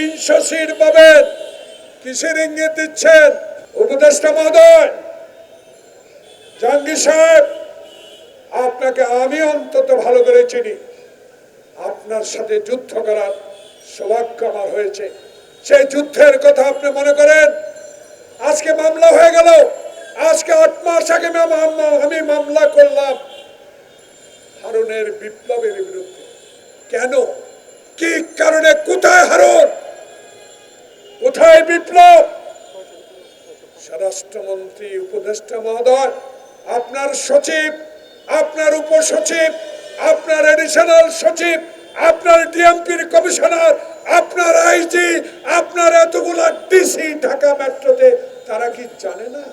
তিনশো সিট পাবেন কিসের ইঙ্গিত দিচ্ছেন উপদেষ্টা মহোদয়। জাহাঙ্গীর সাহেব, আপনাকে আমি অন্তত ভালো করে চিনি। আপনার সাথে যুদ্ধ করার সৌভাগ্য আমার হয়েছে। সেই যুদ্ধের কথা আপনি মনে করেন? আজকে মামলা হয়ে গেল। আজকে আট মাস আগে আমি মামলা করলাম। হারুনের বিপ্লবের বিরুদ্ধে। কেন? কি কারণে? কোথায় হারুন? কোথায় বিপ্লব? স্বরাষ্ট্রমন্ত্রী, উপদেষ্টা মহোদয়, আপনার সচিব, আপনার উপসচিব, আপনার এডিশনাল সচিব, আপনার ডিএমপির কমিশনার আপনার আইজি আপনার এতগুলা ডিসি ঢাকা মেট্রোতে, তারা কি জানে না?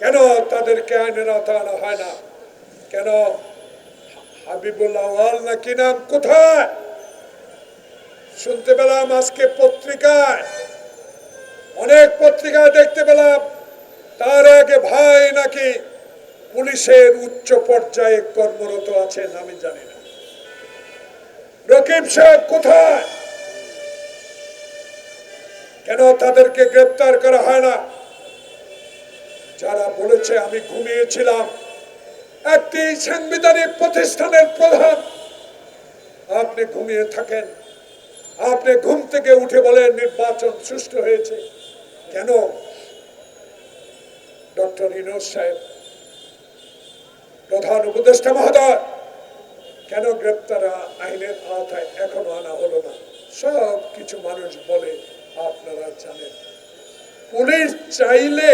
কেন তাদেরকে আইনের আওতা আনা হয় না? কেন হাবিবুল্লাহ ওয়াল না কি নাম? কোথায়? শুনতে পেলাম আজকে পত্রিকায়, অনেক পত্রিকায় দেখতে পেলাম, তার আগে ভাই নাকি পুলিশের উচ্চ পর্যায়ে কর্মরত আছেন আমি জানি না। রকিব সাহেব কোথায়? কেন তাদেরকে গ্রেপ্তার করা হয় না? যারা বলেছে আমি ঘুমিয়েছিলাম। একটি সাংবিধানিক প্রতিষ্ঠানের প্রধান। আপনি ঘুমিয়ে থাকেন। আপনি ঘুম থেকে উঠে বলেন, নির্বাচন সুষ্ঠু হয়েছে। কেন? ডক্টর ইনোজ সাহেব, প্রধান উপদেষ্টা মহোদয়, কেন গ্রেপ্তার আইনের আওতায় এখনও আনা হলো না? সব কিছু মানুষ বলে আপনারা জানেন। পুলিশ চাইলে,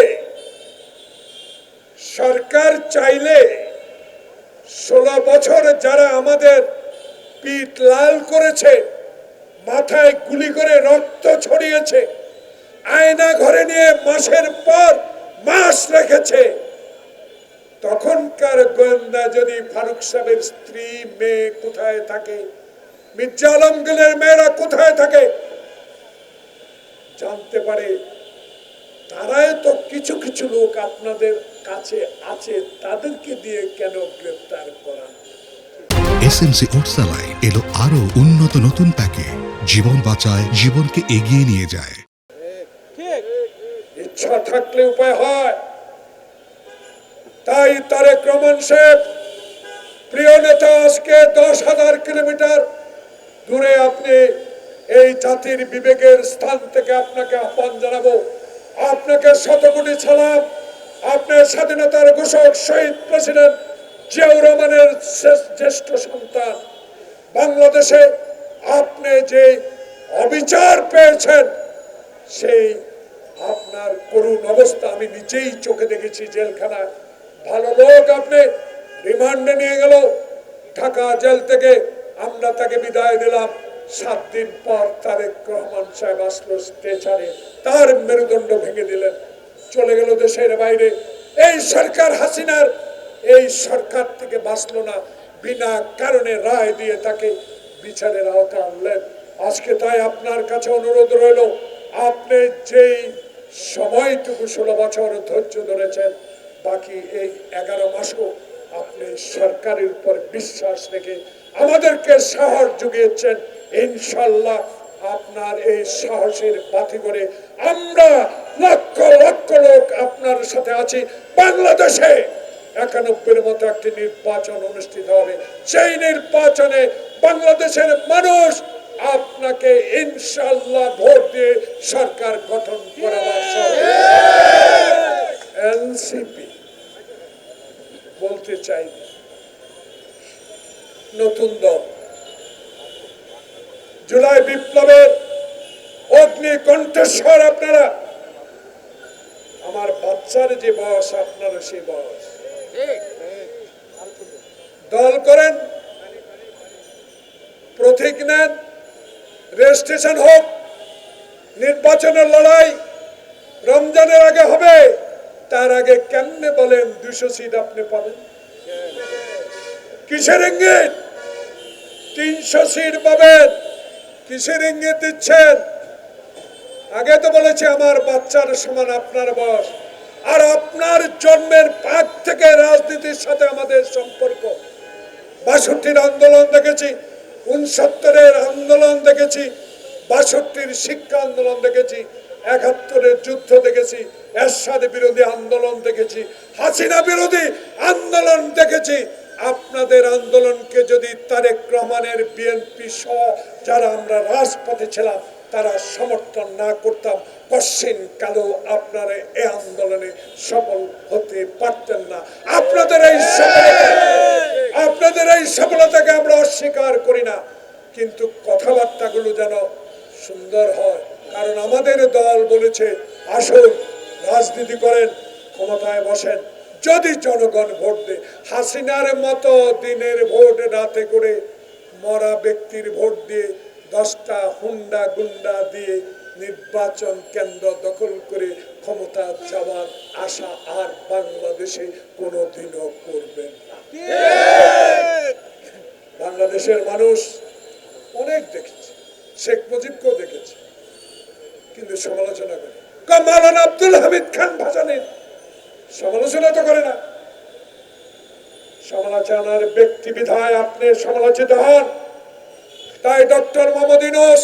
সরকার চাইলে ষোলো বছর যারা আমাদের পিঠ লাল করেছে মাথায় গুলি করে রক্ত ছড়িয়েছে। আয়না ঘরে নিয়ে মাসের পর মাস রেখেছে। তখনকার গোয়েন্দা যদি ফারুক সাহেবের স্ত্রী, মেয়ে কোথায় থাকে? মির্জা আলমগীরের মেয়েরা কোথায় থাকে? জানতে পারে তারাই তো কিছু কিছু লোক আপনাদের কাছে আছে, তাদেরকে দিয়ে কেন গ্রেফতার করা এসএমসি ওটসালাইন এলো আরও উন্নত নতুন প্যাকে জীবন বাঁচায়, জীবনকে এগিয়ে নিয়ে যায়। ইচ্ছা থাকলে উপায় হয়। তাই তারেক রহমান প্রিয় নেতা, আজকে দশ হাজার কিলোমিটার দূরে আপনি এই জাতির বিবেকের স্থান থেকে আপনাকে আহ্বান জানাব। আপনাকে শতকোটি সালাম। আপনার স্বাধীনতার ঘোষক, শহীদ প্রেসিডেন্ট জিয়াউর রহমানের জ্যেষ্ঠ সন্তান, বাংলাদেশে আপনি যে অবিচার পেয়েছেন, সেই আপনার করুণ অবস্থা আমি নিজেই চোখে দেখেছি জেলখানায়। ভালো লোক আপনি, রিমান্ডে নিয়ে গেল। ঢাকা জেল থেকে আমরা তাকে বিদায় দিলাম। সাত দিন পর তারেক রহমান সাহেব আসলো স্ট্রেচারে তার মেরুদণ্ড ভেঙে দিলেন। চলে গেল দেশের বাইরে। এই সরকার হাসিনার এই সরকার থেকে বাঁচলো না। বিনা কারণে রায় দিয়ে তাকে বিচারের আওতা আনলেন। আজকে তাই আপনার কাছে অনুরোধ রইল, আপনি যেই সময়টুকু ষোলো বছর ধৈর্য ধরেছেন, বাকি এই এগারো মাসও আপনি সরকারের উপর বিশ্বাস রেখে আমাদেরকে সাহস জুগিয়েছেন। ইনশাল্লাহ আপনার এই সাহসের বাতি করে আমরা লক্ষ লক্ষ লোক আপনার সাথে আছি। বাংলাদেশে একানব্বইয়ের মতো একটি নির্বাচন অনুষ্ঠিত হবে। সেই নির্বাচনে বাংলাদেশের মানুষ আপনাকে ইনশাল্লাহ ভোট দিয়ে সরকার গঠন এনসিপি বলতে চাই, নতুন দল। জুলাই বিপ্লবের অগ্নি কণ্ঠস্বর আপনারা, আমার বাচ্চার যে বয়স, আপনারও সেই বয়স। করেন। প্রতীক নেন, রেজিস্ট্রেশন হোক, নির্বাচনের লড়াই রমজানের আগে হবে, তার আগে কেমনে বলেন দুশো সিট আপনি পাবেন? কিসের ইঙ্গিত? তিনশো সিট পাবেন। কিসের ইঙ্গিত দিচ্ছেন? আগে তো বলেছি আমার বাচ্চার সমান আপনার বয়স। আর আপনার জন্মের পাক থেকে রাজনীতির সাথে আমাদের সম্পর্ক। বাষট্টির আন্দোলন দেখেছি, উনসত্তরের আন্দোলন দেখেছি, বাষট্টির শিক্ষা আন্দোলন দেখেছি, একাত্তরের যুদ্ধ দেখেছি, এরশাদ বিরোধী আন্দোলন দেখেছি, হাসিনা বিরোধী আন্দোলন দেখেছি। আপনাদের আন্দোলনকে যদি তারেক রহমানের বিএনপি সহ যারা আমরা রাজপথে ছিলাম, তারা সমর্থন না করতাম, কশ্চিন কালো আপনারা এই আন্দোলনে সফল হতে পারতেন না। আপনাদের এই আপনাদের এই সফলতাকে আমরা অস্বীকার করি না, কিন্তু কথাবার্তাগুলো যেন সুন্দর হয়। কারণ আমাদের দল বলেছে, আসুন, রাজনীতি করেন, ক্ষমতায় বসেন। যদি জনগণ ভোট দেয়, হাসিনার মতো দিনের ভোট রাতে করে মরা ব্যক্তির ভোট দিয়ে দশটা হুন্ডা গুন্ডা দিয়ে নির্বাচন কেন্দ্র দখল করে ক্ষমতা যাওয়ার আশা আর বাংলাদেশে কোনোদিনও করবেন না। বাংলাদেশের মানুষ অনেক দেখেছে, শেখ মুজিবকেও দেখেছে, কিন্তু সমালোচনা করে। মালান আব্দুল হামিদ খান ভাসানের সমালোচনা তো করে না। সমালোচনার ব্যক্তি বিধায় আপনি সমালোচিত হন। তাই ডক্টর মোহাম্মদ ইউনূস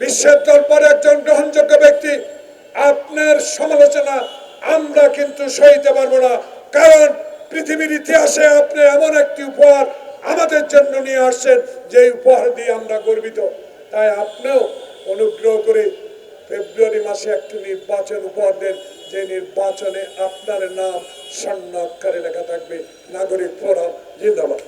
বিশ্বের দরবারে একজন গ্রহণযোগ্য ব্যক্তি, আপনার সমালোচনা আমরা কিন্তু সইতে পারব না। কারণ পৃথিবীর ইতিহাসে আপনি এমন একটি উপহার আমাদের জন্য নিয়ে আসছেন, যে উপহার দিয়ে আমরা গর্বিত। তাই আপনিও অনুগ্রহ করে ফেব্রুয়ারি মাসে একটি নির্বাচন উপহার দেন, যে নির্বাচনে আপনার নাম স্বর্ণ লেখা থাকবে। নাগরিক ফোরাম, জিন্দাবাদ।